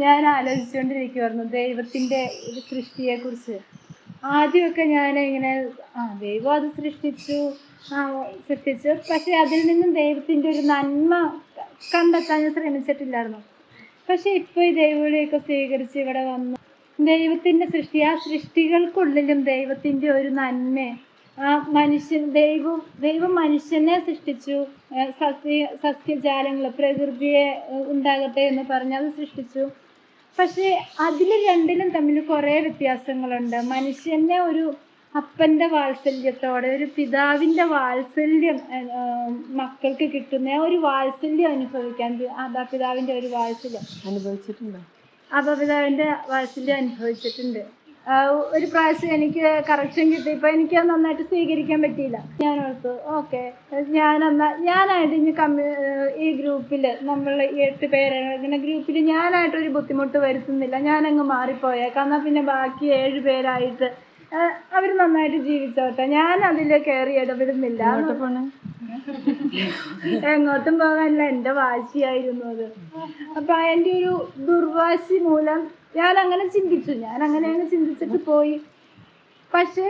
ഞാൻ ആലോചിച്ചുകൊണ്ടിരിക്കുവായിരുന്നു ദൈവത്തിന്റെ ഒരു സൃഷ്ടിയെ കുറിച്ച് ആദ്യമൊക്കെ ഞാൻ ഇങ്ങനെ ആ ദൈവം അത് സൃഷ്ടിച്ചു ആ സൃഷ്ടിച്ചു. പക്ഷെ അതിൽ നിന്നും ദൈവത്തിന്റെ ഒരു നന്മ കണ്ടെത്താൻ ഞാൻ ശ്രമിച്ചിട്ടില്ലായിരുന്നു. പക്ഷെ ഇപ്പൊ ഈ ദൈവവിളിയൊക്കെ സ്വീകരിച്ച് ഇവിടെ വന്നു. ദൈവത്തിന്റെ സൃഷ്ടി ആ സൃഷ്ടികൾക്കുള്ളിലും ദൈവത്തിന്റെ ഒരു നന്മ മനുഷ്യൻ ദൈവം ദൈവം മനുഷ്യനെ സൃഷ്ടിച്ചു. സസ്യ സസ്യജാലങ്ങൾ പ്രകൃതിയെ ഉണ്ടാകട്ടെ എന്ന് പറഞ്ഞ് അത് സൃഷ്ടിച്ചു. പക്ഷേ അതിൽ രണ്ടിലും തമ്മിൽ കുറേ വ്യത്യാസങ്ങളുണ്ട്. മനുഷ്യനെ ഒരു അപ്പന്റെ വാത്സല്യത്തോടെ ഒരു പിതാവിന്റെ വാത്സല്യം മക്കൾക്ക് കിട്ടുന്ന ഒരു വാത്സല്യം അനുഭവിക്കാൻ അതാ പിതാവിന്റെ ഒരു വാത്സല്യം. അനുഭവിച്ചിട്ടുണ്ടോ? അപപിതാവിന്റെ വാത്സല്യം അനുഭവിച്ചിട്ടുണ്ട്. ഒരു പ്രാവശ്യം എനിക്ക് കറക്ഷൻ കിട്ടിയപ്പോൾ എനിക്ക് അത് നന്നായിട്ട് സ്വീകരിക്കാൻ പറ്റിയില്ല. ഞാൻ ഓർത്തു ഓക്കെ ഞാൻ എന്നാ ഞാനായിട്ട് ഇനി കമ്മ്യൂ ഈ ഗ്രൂപ്പിൽ നമ്മൾ എട്ട് പേരങ്ങനെ ഗ്രൂപ്പിൽ ഞാനായിട്ടൊരു ബുദ്ധിമുട്ട് വരുത്തുന്നില്ല. ഞാനങ്ങ് മാറിപ്പോയേക്കാം എന്നാൽ പിന്നെ ബാക്കി ഏഴ് പേരായിട്ട് അവർ നന്നായിട്ട് ജീവിച്ചോട്ടെ. ഞാൻ അതിൽ കയറി ഇടപെടുന്നില്ല. എങ്ങോട്ട് പോകാനല്ല എന്റെ വാശിയായിരുന്നു അത്. അപ്പൊ എന്റെ ഒരു ദുർവാശി മൂലം ഞാൻ അങ്ങനെ ചിന്തിച്ചു. ഞാൻ അങ്ങനെ അങ്ങനെ ചിന്തിച്ചിട്ട് പോയി. പക്ഷേ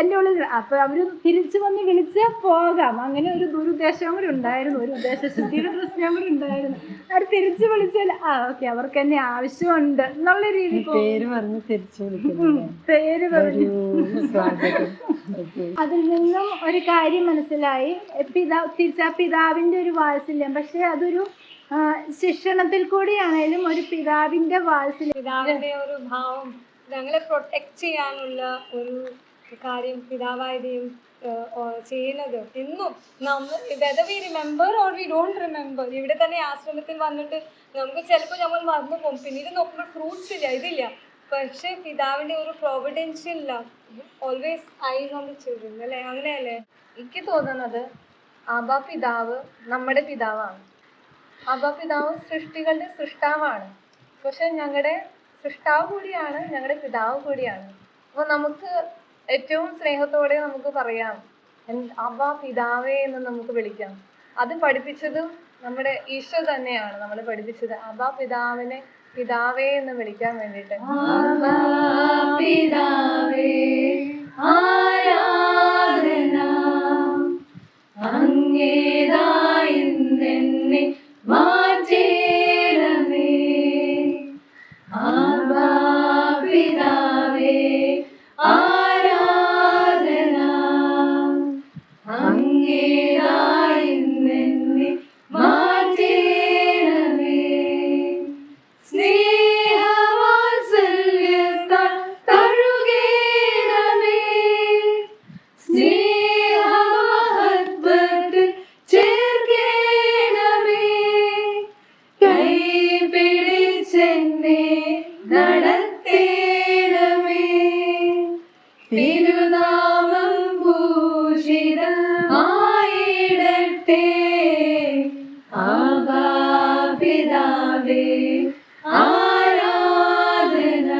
എന്റെ ഉള്ളിൽ അപ്പൊ അവർ തിരിച്ചു വന്ന് വിളിച്ചാൽ പോകാം. അങ്ങനെ ഒരു ദുരുദ്ദേശം കൂടി ഉണ്ടായിരുന്നു. ഒരു ഉദ്ദേശശുദ്ധിയുടെ പ്രശ്നം കൂടി ഉണ്ടായിരുന്നു. അവർ തിരിച്ചു വിളിച്ചാൽ ആ ഓക്കെ അവർക്ക് എന്നെ ആവശ്യമുണ്ട് എന്നുള്ള രീതി പേര് പറഞ്ഞു തിരിച്ചു പേര് പറഞ്ഞു. അതിൽ നിന്നും ഒരു കാര്യം മനസ്സിലായി. പിതാ തിരിച്ച പിതാവിന്റെ ഒരു വാത്സല്യം. പക്ഷെ അതൊരു ശിക്ഷണത്തിൽ കൂടിയാണേലും ഒരു പിതാവിന്റെ വാത്സല്യം. പിതാവിന്റെ ഒരു ഭാവം ഞങ്ങളെ പ്രൊട്ടക്ട് ചെയ്യാനുള്ള ഒരു കാര്യം പിതാവായ ദൈവം ചെയ്യുന്നത്. എന്നും നമ്മൾ whether we remember or we don't remember ഇവിടെ തന്നെ ആശ്രമത്തിൽ വന്നിട്ട് നമുക്ക് ചിലപ്പോൾ നമ്മൾ മറന്നു പോകും. പിന്നീട് നോക്കുമ്പോൾ ഫ്രൂട്ട്സ് ഇല്ല ഇതില്ല. പക്ഷെ പിതാവിന്റെ ഒരു providential love always eyes on the children അല്ലേ? അങ്ങനെയല്ലേ? എനിക്ക് തോന്നുന്നത് അബ പിതാവ് നമ്മുടെ പിതാവാണ്. അബ പിതാവ് സൃഷ്ടികളുടെ സൃഷ്ടാവാണ്. പക്ഷെ ഞങ്ങളുടെ സൃഷ്ടാവ് കൂടിയാണ് ഞങ്ങളുടെ പിതാവ് കൂടിയാണ്. അപ്പോൾ നമുക്ക് ഏറ്റവും സ്നേഹത്തോടെ നമുക്ക് പറയാം "എൻ- അബ പിതാവേ എന്ന് നമുക്ക് വിളിക്കാം. അത് പഠിപ്പിച്ചതും നമ്മുടെ ഈശോ തന്നെയാണ്. നമ്മൾ പഠിപ്പിച്ചത് അബ പിതാവിനെ പിതാവേ എന്ന് വിളിക്കാൻ വേണ്ടിയിട്ട്. പിതാവേ അങ്ങേതായി ആരാധന അങ്ങേതായി പിതാവേ ആരാധന.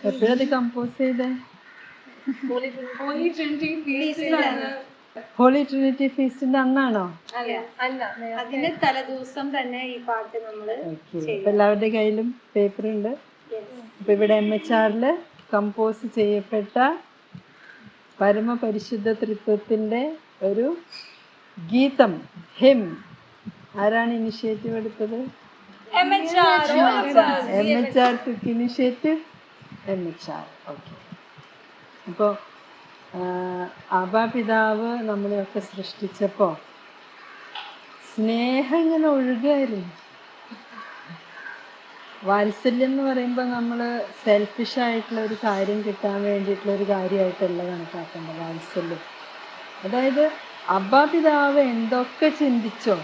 എപ്പോഴത് കമ്പോസ് ചെയ്തേ. ഹോളി ട്രിനിറ്റി ഫീസ്റ്റിന്റെ അന്നാണോ? അല്ല അതിന്റെ തലേദിവസം തന്നെ ഈ പാട്ട് നമ്മൾ എല്ലാവരുടെ കയ്യിലും പേപ്പർ ഉണ്ട്. അപ്പൊ ഇവിടെ എം എച്ച് ആറിൽ കമ്പോസ് ചെയ്യപ്പെട്ട പരമപരിശുദ്ധ തൃത്വത്തിന്റെ ഒരു ഗീതം ഹിം ആരാണ് ഇനിഷ്യേറ്റീവ് എടുത്തത്? M H R took initiative M H R okay അപ്പോൾ ആബാപിതാവ് നമ്മളെയൊക്കെ സൃഷ്ടിച്ചപ്പോൾ സ്നേഹം ഇങ്ങനെ ഒഴുകായിരുന്നു. വാത്സല്യം എന്ന് പറയുമ്പോൾ നമ്മൾ സെൽഫിഷ് ആയിട്ടുള്ള ഒരു കാര്യം കിട്ടാൻ വേണ്ടിയിട്ടുള്ള ഒരു കാര്യമായിട്ടല്ല കണക്കാക്കേണ്ടത് വാത്സല്യം. അതായത് അബ്ബാപിതാവ് എന്തൊക്കെ ചിന്തിച്ചോ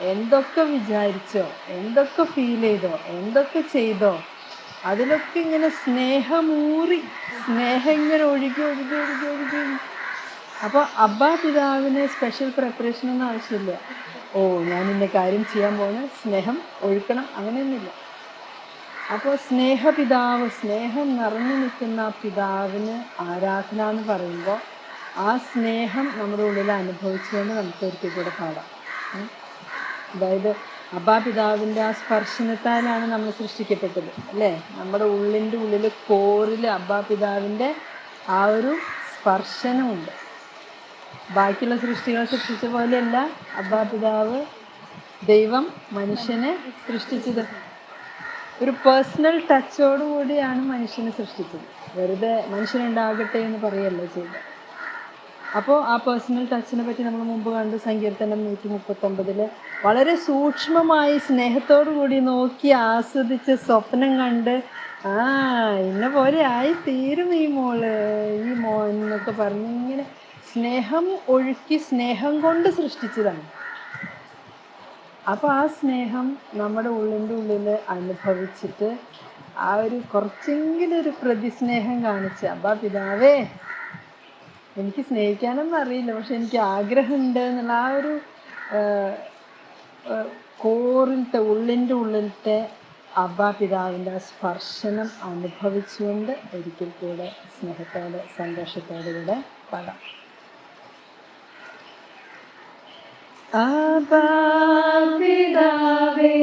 എന്തൊക്കെ വിചാരിച്ചോ എന്തൊക്കെ ഫീൽ ചെയ്തോ എന്തൊക്കെ ചെയ്തോ അതിലൊക്കെ ഇങ്ങനെ സ്നേഹമൂറി സ്നേഹം ഇങ്ങനെ ഒഴുകി ഒഴുകി ഒഴുകി ഒഴുകി. അപ്പോൾ അബ്ബാ പിതാവിന് സ്പെഷ്യൽ പ്രിപ്പറേഷൻ ഒന്നും ആവശ്യമില്ല ഓ ഞാൻ ഇന്ന കാര്യം ചെയ്യാൻ പോകുന്ന സ്നേഹം ഒഴുക്കണം അങ്ങനെയൊന്നുമില്ല അപ്പോൾ സ്നേഹപിതാവ് സ്നേഹം നിറഞ്ഞു നിൽക്കുന്ന പിതാവിന് ആരാധന എന്ന് പറയുമ്പോൾ ആ സ്നേഹം നമ്മുടെ ഉള്ളിൽ അനുഭവിച്ചുകൊണ്ട് നമുക്ക് ഒരിക്കൽ കൂടെ പാടാം. അതായത് അബാപിതാവിന്റെ ആ സ്പർശനത്താലാണ് നമ്മൾ സൃഷ്ടിക്കപ്പെട്ടത് അല്ലേ? നമ്മുടെ ഉള്ളിന്റെ ഉള്ളിൽ കോറിൽ അബാപിതാവിന്റെ ആ ഒരു സ്പർശനമുണ്ട്. ബാക്കിയുള്ള സൃഷ്ടികൾ സൃഷ്ടിച്ച പോലെയല്ല അബാപിതാവ് ദൈവം മനുഷ്യനെ സൃഷ്ടിച്ചത്. ഒരു പേഴ്സണൽ ടച്ചോടുകൂടിയാണ് മനുഷ്യനെ സൃഷ്ടിച്ചത്. വെറുതെ മനുഷ്യനുണ്ടാകട്ടെ എന്ന് പറയല്ല ചെയ്തത്. അപ്പോൾ ആ പേഴ്സണൽ ടച്ചിനെ പറ്റി നമ്മൾ മുമ്പ് കണ്ട്. സങ്കീർത്തനം നൂറ്റി മുപ്പത്തൊമ്പതിൽ വളരെ സൂക്ഷ്മമായി സ്നേഹത്തോടു കൂടി നോക്കി ആസ്വദിച്ച് സ്വപ്നം കണ്ട് ആ ഇന്ന പോലെ ആയി തീരും ഈ മോൾ. ഈ മോൻ എന്നൊക്കെ പറഞ്ഞ് ഇങ്ങനെ സ്നേഹം ഒഴുക്കി സ്നേഹം കൊണ്ട് സൃഷ്ടിച്ചതാണ്. അപ്പോൾ ആ സ്നേഹം നമ്മുടെ ഉള്ളിന്റെ ഉള്ളിൽ അനുഭവിച്ചിട്ട് ആ ഒരു കുറച്ചെങ്കിലും ഒരു പ്രതിസ്നേഹം കാണിച്ച് അബ്ബാ പിതാവേ എനിക്ക് സ്നേഹിക്കാനൊന്നും അറിയില്ല. പക്ഷെ എനിക്ക് ആഗ്രഹമുണ്ട് എന്നുള്ള ആ ഒരു കോറിലത്തെ ഉള്ളിന്റെ ഉള്ളിലത്തെ അബാപിതാവിന്റെ ആ സ്പർശനം അനുഭവിച്ചുകൊണ്ട് ഒരിക്കൽ കൂടെ സ്നേഹത്തോടെ സന്തോഷത്തോടെ കൂടെ പാടാം അബ്ബാ പിതാവേ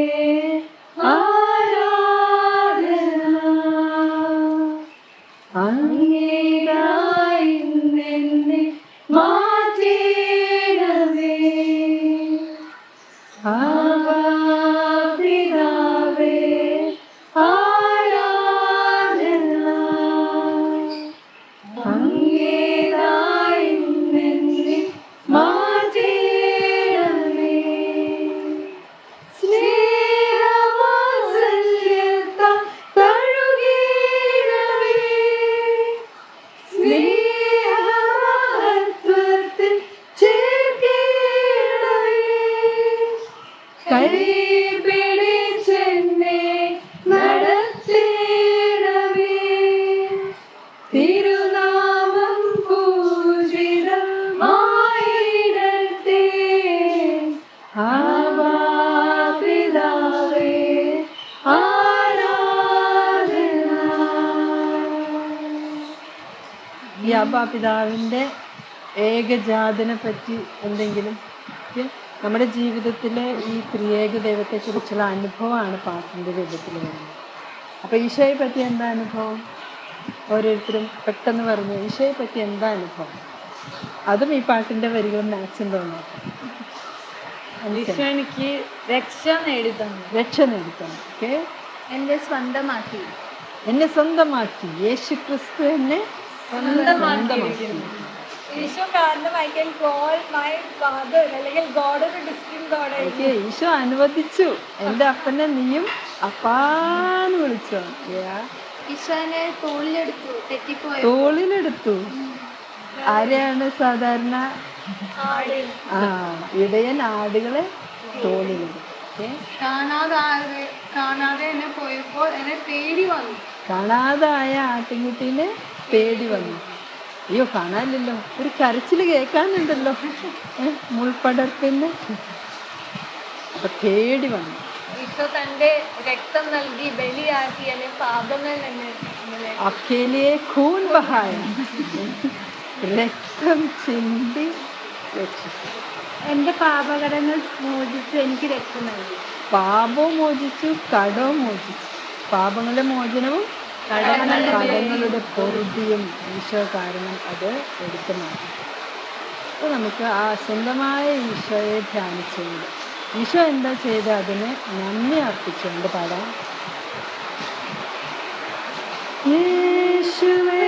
ഈ അബ്ബാ പിതാവിന്റെ ഏകജാതനെ പറ്റി എന്തെങ്കിലും നമ്മുടെ ജീവിതത്തിലെ ഈ ത്രിയേക ദൈവത്തെക്കുറിച്ചുള്ള അനുഭവമാണ് പാട്ടിന്റെ രൂപത്തിൽ വരുന്നത്. അപ്പോൾ ഈശോയെ പറ്റി എന്താ അനുഭവം? ഓരോരുത്തരും പെട്ടെന്ന് പറഞ്ഞു ഈശോയെ പറ്റി എന്താ അനുഭവം? അതും ഈ പാട്ടിന്റെ വരികൾ മാക്സിമം തോന്നാം. ഈശോ എനിക്ക് രക്ഷ നേടി തന്നു രക്ഷ നേടിത്തന്നു. ഓക്കെ. എന്നെ സ്വന്തമാക്കി. എന്നെ സ്വന്തമാക്കി. യേശു ക്രിസ്തു എന്നെ ഈശോ കാരണം I can call my father അല്ലെങ്കിൽ ഗോഡ് ഒരു ഡിസ്റ്റിങ് ഗോഡ് ആയിരിക്കും. ഈശോ അനുവദിച്ചു. എന്റെ അപ്പനെ നീയും അപ്പാന്ന് വിളിച്ചോ. ഈശോനെ തോളിലെടുത്തു തെറ്റിപ്പോയി? തോളിലെടുത്തു. ആരെയാണ് സാധാരണ? ആ ഇടയൻ ആടുകളെ തോളിലെടുത്തു. ഓക്കെ. കാണാതെ കാണാതെ എന്നെ പോയപ്പോൾ എന്നെ തേടി വന്നു. കാണാതായ ആട്ടിൻകുട്ടീനെ പേടി വന്നു. അയ്യോ കാണാനില്ലല്ലോ. ഒരു കരച്ചിൽ കേൾക്കാനുണ്ടല്ലോ. ഏ, മുൾപ്പടർപ്പിന്. അപ്പൊ പേടി വന്നു. ഈശോ തന്റെ രക്തം നൽകി ബലിയാക്കി അക്കേലിയെ ബഹായ രക്തം ചിന്തി രക്ഷിച്ചു എന്റെ പാപകടങ്ങൾ മോചിച്ച് എനിക്ക് രക്തം നൽകി. പാപവും മോചിച്ചു കടവും മോചിച്ചു. പാപങ്ങളുടെ മോചനവും കടങ്ങളുടെ പൊറുതിയും ഈശോ കാരണം അത് എടുത്തു മാറ്റി അപ്പോൾ നമുക്ക് ആ സ്വന്തമായ ഈശോയെ ധ്യാനിച്ചുകൊണ്ട് ഈശോ എന്താ ചെയ്ത് അതിന് നന്ദി അർപ്പിച്ചുകൊണ്ട് പാടാം. യേശുവേ